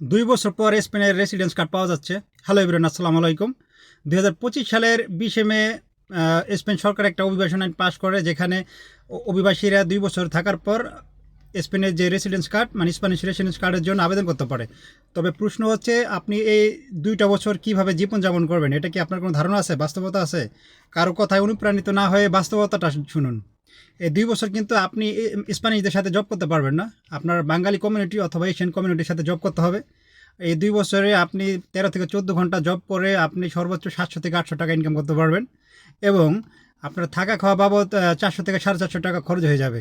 দুই বছর পর স্পেনের রেসিডেন্স কার্ড পাওয়া যাচ্ছে। হ্যালো ইবরান আসসালামু আলাইকুম। দুই হাজার পঁচিশ সালের বিশে মে স্পেন সরকার একটা অভিবাসন আইন পাশ করে, যেখানে অভিবাসীরা দুই বছর থাকার পর স্পেনের যে রেসিডেন্স কার্ড মানে স্প্যানিশ রেসিডেন্স কার্ডের জন্য আবেদন করতে পারে। তবে প্রশ্ন হচ্ছে, আপনি এই দুইটা বছর কীভাবে জীবনযাপন করবেন? এটা কি আপনার কোনো ধারণা আছে? বাস্তবতা আছে? কারও কথায় অনুপ্রাণিত না হয়ে বাস্তবতাটা শুনুন। এই দুই বছর কিন্তু আপনি স্প্যানিশদের সাথে জব করতে পারবেন না। আপনার বাঙালি কমিউনিটি অথবা এশিয়ান কমিউনিটির সাথে জব করতে হবে। এই দুই বছরে আপনি তেরো থেকে চোদ্দ ঘণ্টা জব করে আপনি সর্বোচ্চ সাতশো থেকে আটশো টাকা ইনকাম করতে পারবেন এবং আপনার থাকা খাওয়া বাবদ চারশো থেকে সাড়ে চারশো টাকা খরচ হয়ে যাবে।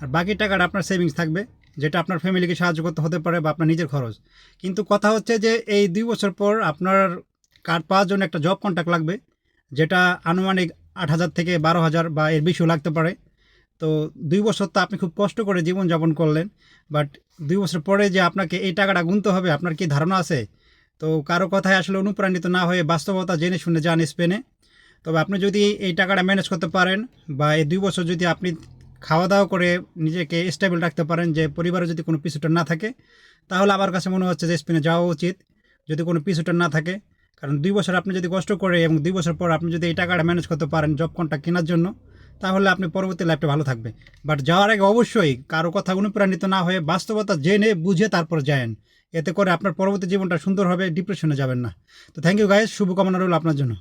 আর বাকি টাকাটা আপনার সেভিংস থাকবে, যেটা আপনার ফ্যামিলিকে সাহায্য করতে হতে পারে বা আপনার নিজের খরচ। কিন্তু কথা হচ্ছে যে এই দুই বছর পর আপনার কার্ড পাওয়ার জন্য একটা জব কন্ট্যাক্ট লাগবে, যেটা আনুমানিক আট হাজার থেকে বারো হাজার বা এর বেশিও লাগতে পারে। তো দুই বছর তো আপনি খুব কষ্ট করে জীবনযাপন করলেন বাট দুই বছর পরে যে আপনাকে এই টাকাটা গুনতে হবে, আপনার কি ধারণা আছে? তো কারও কথায় আসলে অনুপ্রাণিত না হয়ে বাস্তবতা জেনে শুনে যান স্পেনে। তবে আপনি যদি এই টাকাটা ম্যানেজ করতে পারেন বা এই দুই বছর যদি আপনি খাওয়া দাওয়া করে নিজেকে স্টেবল রাখতে পারেন, যে পরিবারে যদি কোনো পিছুটা না থাকে, তাহলে আমার কাছে মনে হচ্ছে যে স্পেনে যাওয়া উচিত, যদি কোনো পিছুটা না থাকে। কারণ দুই বছর আপনি যদি কষ্ট করে এবং দুই বছর পর আপনি যদি এই টাকাটা ম্যানেজ করতে পারেন, জব কন্ট্রাক্ট কেনার জন্য তাহলে আপনি পরবর্তী লাইফটা ভালো থাকবে বাট যাওয়ার আগে অবশ্যই কারও কথা অনুপ্রাণিত না হয়ে বাস্তবতা জেনে, বুঝে তারপর যায়েন। এতে করে আপনার পরবর্তী জীবনটা সুন্দর হবে ডিপ্রেশনে যাবেন না। তো থ্যাংক ইউ গাইজ শুভকামনা রইল আপনার জন্য।